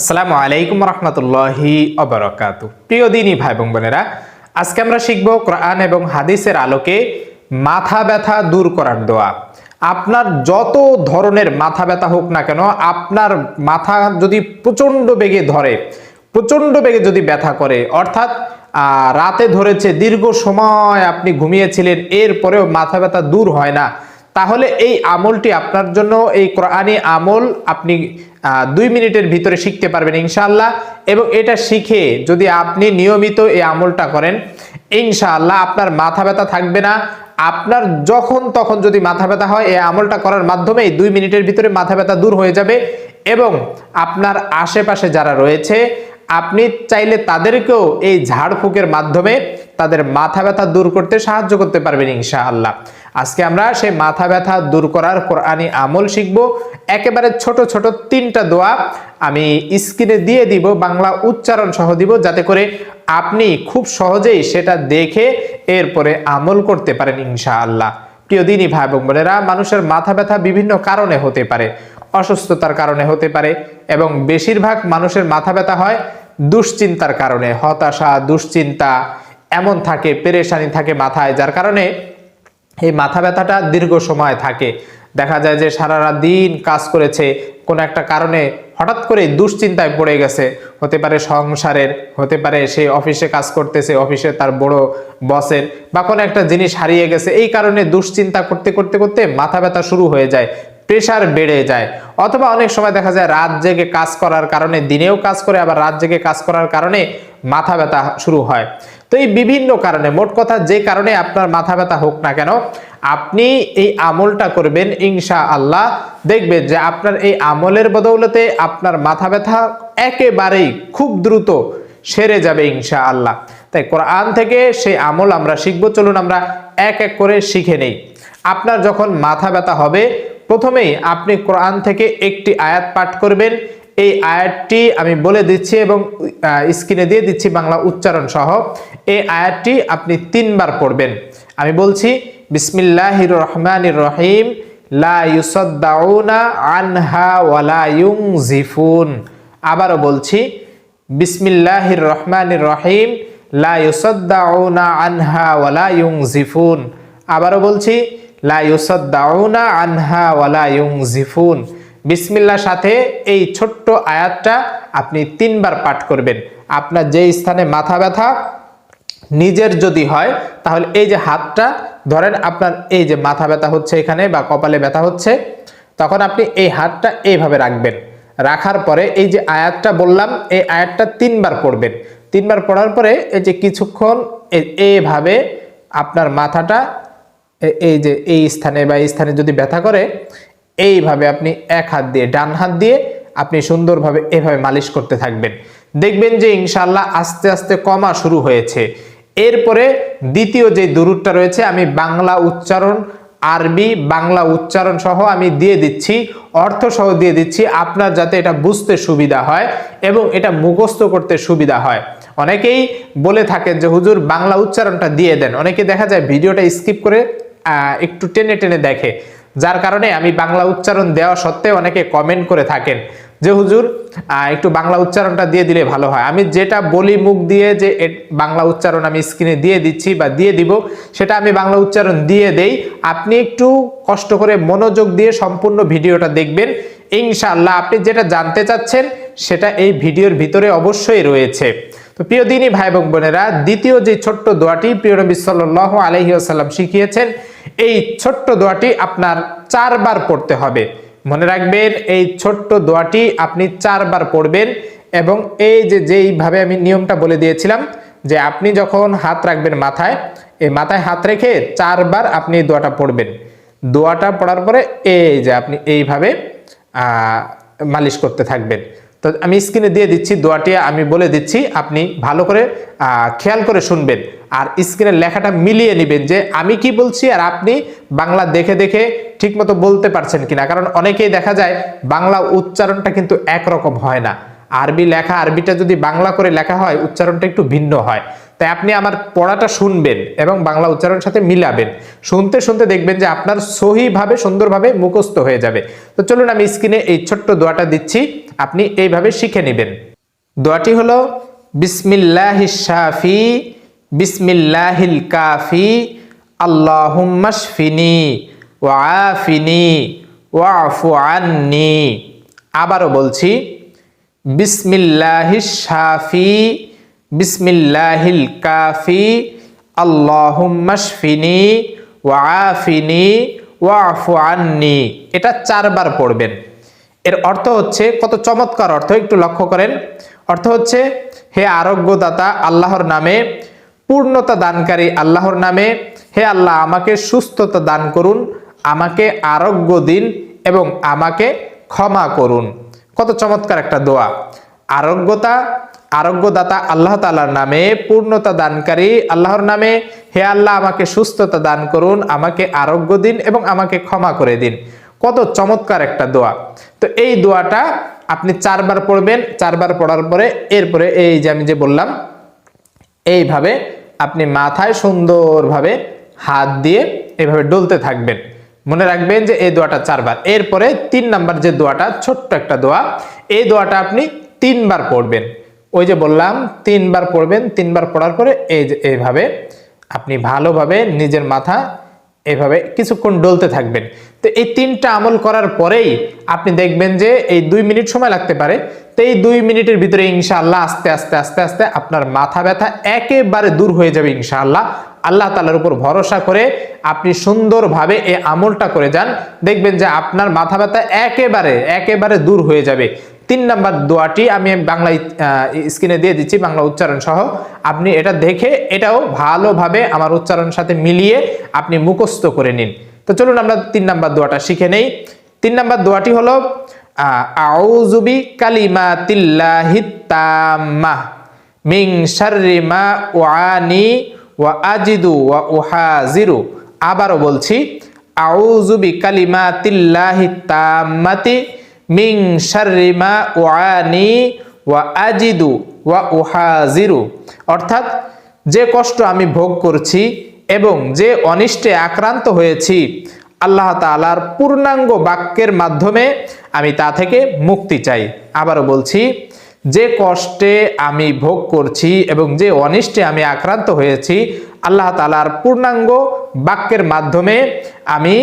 আসসালামু আলাইকুম রহমতুল্লাহি অবরকাত। প্রিয় দিনী ভাই বোন বোনেরা, আজকে আমরা শিখব কোরআন এবং হাদিসের আলোকে মাথা ব্যথা দূর করার দোয়া। আপনার যত ধরনের মাথা ব্যথা হোক না কেন, আপনার মাথা যদি প্রচণ্ড বেগে ধরে, প্রচণ্ড বেগে যদি ব্যথা করে, অর্থাৎ রাতে ধরেছে, দীর্ঘ সময় আপনি ঘুমিয়েছিলেন, এরপরেও মাথা ব্যথা দূর হয় না, তাহলে এই আমলটি আপনার জন্য, এই কোরআনী আমল আপনি দুই মিনিটের ভিতরে শিখতে পারবেন ইনশাআল্লাহ। এবং এটা শিখে যদি আপনি নিয়মিত এই আমলটা করেন, ইনশাআল্লাহ আপনার মাথা ব্যথা থাকবে না। আপনার যখন তখন যদি মাথা ব্যথা হয়, এই আমলটা করার মাধ্যমে দুই মিনিটের ভিতরে মাথা ব্যথা দূর হয়ে যাবে। এবং আপনার আশেপাশে যারা রয়েছে আপনি চাইলে তাদেরকেও এই ঝাড়ফুঁকের মাধ্যমে তাদের মাথা ব্যথা দূর করতে সাহায্য করতে পারবেন ইনশাআল্লাহ। আজকে আমরা সেই মাথা ব্যথা দূর করার কোরআনি আমল শিখব। একেবারে ছোট ছোট তিনটা দোয়া আমি স্ক্রিনে দিয়ে দিব, বাংলা উচ্চারণ সহ দিব, যাতে করে আপনি খুব সহজেই সেটা দেখে এরপরে আমল করতে পারেন ইনশাআল্লাহ। প্রিয় দিনই ভাই এবং বোনেরা, মানুষের মাথা ব্যথা বিভিন্ন কারণে হতে পারে, অসুস্থতার কারণে হতে পারে এবং বেশিরভাগ মানুষের মাথা ব্যথা হয় দুশ্চিন্তার কারণে, হতাশা, দুশ্চিন্তা, এমন থাকে, পেরেশানি থাকে মাথায়, যার কারণে এই মাথা ব্যথাটা দীর্ঘ সময় থাকে। দেখা যায় যে সারা দিন কাজ করেছে, কোনো একটা কারণে হঠাৎ করে দুশ্চিন্তায় পড়ে গেছে। হতে পারে সংসারের, হতে পারে সে অফিসে কাজ করতেছে, অফিসে তার বড় বসের, বা কোনো একটা জিনিস হারিয়ে গেছে, এই কারণে দুশ্চিন্তা করতে করতে করতে মাথা ব্যথা শুরু হয়ে যায়। প্রেশার বেড়ে যায়। অথবা অনেক সময় দেখা যায় রাত জেগে কাজ করার কারণে, দিনেও কাজ করে, আবার রাত জেগে কাজ করার কারণে মাথা ব্যথা শুরু হয়। তো এই বিভিন্ন কারণে, মোট কথা যে কারণে আপনার মাথা ব্যথা হোক না কেন, আপনি এই আমলটা করবেন ইনশা আল্লাহ দেখবেন যে আপনার এই আমলের বদৌলতে আপনার মাথা ব্যথা একেবারেই খুব দ্রুত সেরে যাবে ইনশা আল্লাহ তাই কোরআন থেকে সেই আমল আমরা শিখব। চলুন আমরা এক এক করে শিখে নেই। আপনার যখন মাথা ব্যথা হবে প্রথমেই আপনি কোরআন থেকে একটি আয়াত পাঠ করবেন। এই আয়াতটি আমি বলে দিচ্ছি এবং স্ক্রিনে দিয়ে দিচ্ছি বাংলা উচ্চারণ সহ। এই আয়াতটি আপনি তিনবার পড়বেন। আমি বলছি, বিসমিল্লাহির রহমানির রহিম, লা আনহা আবারও বলছি, বিসমিল্লাহির রহমানির রহিম, লা আনহা ওয়ালা ইউনজিফুন। আবারও বলছি লা ইউসাদ্দাউনা আনহা ওয়ালা ইউনজিফুন। বিসমিল্লার সাথে এই ছোট্ট আয়াতটা আপনি তিনবার পাঠ করবেন। আপনার যে স্থানে মাথা ব্যথা নিজের যদি হয়, তাহলে এই যে হাতটা, ধরেন আপনার এই যে মাথা ব্যথা হচ্ছে এখানে বা কপালে ব্যথা হচ্ছে, তখন আপনি এই হাতটা এইভাবে রাখবেন। রাখার পরে এই যে আয়াতটা বললাম, এই আয়াতটা তিনবার পড়বেন। তিনবার পড়ার পরে এই যে কিছুক্ষণ এ- এইভাবে আপনার মাথাটা এই যে এই স্থানে বা এই স্থানে যদি ব্যথা করে, এইভাবে আপনি এক হাত দিয়ে, ডান হাত দিয়ে আপনি সুন্দরভাবে এভাবে মালিশ করতে থাকবেন। দেখবেন যে ইনশাল্লাহ আস্তে আস্তে কমা শুরু হয়েছে। এরপরে দ্বিতীয় যে দুরুদটা রয়েছে, আমি বাংলা উচ্চারণ, আরবি, বাংলা উচ্চারণ সহ আমি দিয়ে দিচ্ছি, অর্থ সহ দিয়ে দিচ্ছি, আপনার যাতে এটা বুঝতে সুবিধা হয় এবং এটা মুখস্থ করতে সুবিধা হয়। অনেকেই বলে থাকেন যে, হুজুর বাংলা উচ্চারণটা দিয়ে দেন। অনেকে দেখা যায় ভিডিওটা স্কিপ করে একটু টেনে টেনে দেখে। যার কারণে আমি বাংলা উচ্চারণ দেওয়া সত্ত্বেও অনেকে কমেন্ট করে থাকেন যে, হুজুর একটু বাংলা উচ্চারণটা দিয়ে দিলে ভালো হয়। আমি যেটা বলি মুখ দিয়ে যে বাংলা উচ্চারণ আমি স্ক্রিনে দিয়ে দিচ্ছি বা দিয়ে দিব, সেটা আমি বাংলা উচ্চারণ দিয়ে দেই। আপনি একটু কষ্ট করে মনোযোগ দিয়ে সম্পূর্ণ ভিডিওটা দেখবেন। ইনশাআল্লাহ আপনি যেটা জানতে চাচ্ছেন, সেটা এই ভিডিওর ভিতরে অবশ্যই রয়েছে। তো প্রিয় দিনী ভাই এবং বোনেরা, দ্বিতীয় যে ছোট্ট দোয়াটি প্রিয় নবী সাল্লাল্লাহু আলাইহি ওয়াসাল্লাম শিখিয়েছেন এই ছোট্ট দোয়াটি আপনার চারবার পড়তে হবে। মনে রাখবেন, এই ছোট্ট দোয়াটি আপনি চারবার পড়বেন এবং এই যে যেইভাবে আমি নিয়মটা বলে দিয়েছিলাম যে আপনি যখন হাত রাখবেন মাথায়, এই মাথায় হাত রেখে চারবার আপনি দোয়াটা পড়বেন। দোয়াটা পড়ার পরে এই যে আপনি এইভাবে মালিশ করতে থাকবেন। তো আমি স্ক্রিনে দিয়ে দিচ্ছি দোয়াটি, আমি বলে দিচ্ছি, আপনি ভালো করে খেয়াল করে শুনবেন। আর স্ক্রিনের লেখাটা মিলিয়ে নেবেন যে আমি কি বলছি আর আপনি বাংলা দেখে দেখে ঠিকমতো বলতে পারছেন কিনা। কারণ অনেকেই দেখা যায় বাংলা উচ্চারণটা কিন্তু একরকম হয় না। আরবি লেখা, আরবিটা যদি বাংলা করে লেখা হয়, উচ্চারণটা একটু ভিন্ন হয়। তাই আপনি আমার পড়াটা শুনবেন এবং বাংলা উচ্চারণের সাথে মিলাবেন। শুনতে শুনতে দেখবেন যে আপনার সহিভাবে, সুন্দরভাবে মুখস্থ হয়ে যাবে। তো চলুন আমি স্ক্রিনে এই ছোট্ট দোয়াটা দিচ্ছি। আপনি এইভাবে শিখে নেবেন। দোয়াটি হলো, বিসমিল্লাহি শাফি, বিসমিল্লাহিল কাফি আল্লাহুম্মাশফিনি ওয়াফিনি ওয়াফু আবারও বলছি বিসমিল্লাহিস শাফি বিসমিল্লাহিল কাফি আল্লাহুম্মাশফিনি ওয়াফিনি ওয়াফু আন্নি। এটা চারবার পড়বেন। এর অর্থ হচ্ছে, কত চমৎকার অর্থ, একটু লক্ষ্য করেন। অর্থ হচ্ছে, হে আরোগ্যদাতা, আল্লাহর নামে, পূর্ণতা দানকারী আল্লাহর নামে, হে আল্লাহ, আমাকে সুস্থতা দান করুন, আমাকে আরোগ্য দিন এবং আমাকে ক্ষমা করুন। কত চমৎকার একটা দোয়া। আরোগ্যতা আরোগ্যদাতা আল্লাহ তালার নামে, পূর্ণতা দানকারী আল্লাহর নামে, হে আল্লাহ আমাকে সুস্থতা দান করুন, আমাকে আরোগ্য দিন এবং আমাকে ক্ষমা করে দিন। কত চমৎকার একটা দোয়া। তো এই দোয়াটা আপনি চারবার পড়বেন, চারবার পড়ার পরে, এরপরে এই যে আমি যে বললাম, এইভাবে আপনি মাথায় সুন্দরভাবে হাত দিয়ে এভাবে ডলতে থাকবেন। মনে রাখবেন যে এই দোয়াটা চারবার। এরপরে তিন নাম্বার যে দোয়াটা, ছোট্ট একটা দোয়া, এই দোয়াটা আপনি তিনবার পড়বেন। ওই যে বললাম, তিনবার পড়বেন, তিনবার পড়ার পরে এই যে এইভাবে আপনি ভালোভাবে নিজের মাথা এভাবে কিছুক্ষণ ডলতে থাকবেন। তো এই তিনটা আমল করার পরেই আপনি দেখবেন যে এই দুই মিনিট সময় লাগতে পারে। তো এই দুই মিনিটের ভিতরে ইনশাআল্লাহ আস্তে আস্তে আস্তে আস্তে আপনার মাথা ব্যথা একেবারে দূর হয়ে যাবে ইনশাআল্লাহ। আল্লাহ তালার উপর ভরসা করে আপনি সুন্দরভাবে এই আমলটা করে যান। দেখবেন যে আপনার মাথা ব্যথা একেবারে একেবারে দূর হয়ে যাবে। তিন নাম্বার দোয়াটি আমি বাংলায় স্ক্রিনে দিয়ে দিচ্ছি, বাংলা উচ্চারণ সহ। আপনি এটা দেখে এটাও ভালোভাবে আমার উচ্চারণের সাথে মিলিয়ে আপনি মুখস্থ করে নিন। তো চলুন আমরা তিন নাম্বার দোয়াটা শিখে নেই। তিন নাম্বার দোয়াটি হলো আউজুবি কালিমা তিল্লাহিত্তাম্মা মিং শাররি মা ওয়ানি ওয়া আজিদু ওয়া উহাজিরু। আবারও বলছি আউজুবি কালিমা তিল্লাহিত্তাম্মাতি মিং শাররি মা ওয়ানি ওয়া আজিদু ওয়া উহাজিরু। অর্থাৎ যে কষ্ট আমি ভোগ করছি এবং যে অনিষ্টে আক্রান্ত হয়েছি, আল্লাহ তালার পূর্ণাঙ্গ বাক্যের মাধ্যমে আমি তা থেকে মুক্তি চাই। আবারও বলছি, যে কষ্টে আমি ভোগ করছি এবং যে অনিষ্টে আমি আক্রান্ত হয়েছি, আল্লাহ তালার পূর্ণাঙ্গ বাক্যের মাধ্যমে আমি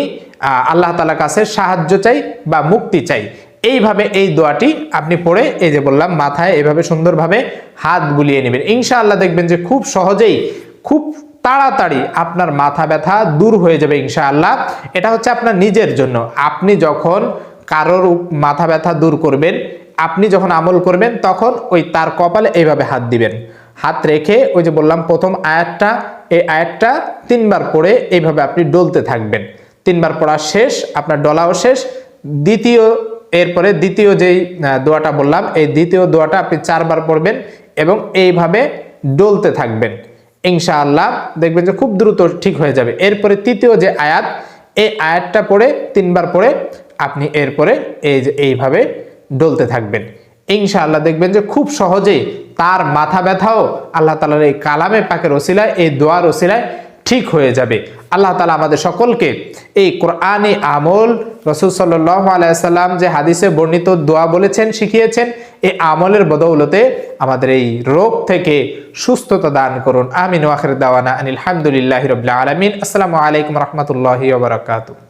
আল্লাহ তালার কাছে সাহায্য চাই বা মুক্তি চাই। এইভাবে এই দোয়াটি আপনি পড়ে এই যে বললাম, মাথায় এভাবে সুন্দরভাবে হাত বুলিয়ে নেবেন। ইনশাআল্লাহ দেখবেন যে খুব সহজেই, খুব তাড়াতাড়ি আপনার মাথা ব্যথা দূর হয়ে যাবে ইনশাআল্লাহ। এটা হচ্ছে আপনার নিজের জন্য। আপনি যখন কারোর মাথা ব্যথা দূর করবেন, আপনি যখন আমল করবেন, তখন ওই তার কপালে এইভাবে হাত দিবেন। হাত রেখে ওই যে বললাম, প্রথম আয়াতটা, এই আয়াতটা তিনবার পড়ে এইভাবে আপনি ডলতে থাকবেন। তিনবার পড়া শেষ, আপনার ডলাও শেষ। দ্বিতীয় এরপরে দ্বিতীয় যেই দোয়াটা বললাম, এই দ্বিতীয় দোয়াটা আপনি চারবার পড়বেন এবং এইভাবে ডলতে থাকবেন। ইনশাআল্লাহ দেখবেন যে খুব দ্রুত ঠিক হয়ে যাবে। এরপরে তৃতীয় যে আয়াত, এই আয়াতটা পড়ে তিনবার পড়ে আপনি এরপরে এই যে এইভাবে ডলতে থাকবেন। ইনশাআল্লাহ দেখবেন যে খুব সহজেই তার মাথা ব্যথাও আল্লাহ তালার এই কালামে পাকের ওসিলায়, এই দোয়ার ওসিলায় ঠিক হয়ে যাবে। আল্লাহ তালা আমাদের সকলকে এই কোরআনে আমল রসুল সাল্লাহ আলাইসাল্লাম যে হাদিসে বর্ণিত দোয়া বলেছেন, শিখিয়েছেন এই আমলের বদৌলতে আমাদের এই রোগ থেকে সুস্থতা দান করুন। আমিন। ওয়াখের দাওয়ানা আনিল হামদুলিল্লাহ রবিল্লা আলমিন। আসসালামু আলাইকুম রহমতুল্লাহ বারকাতু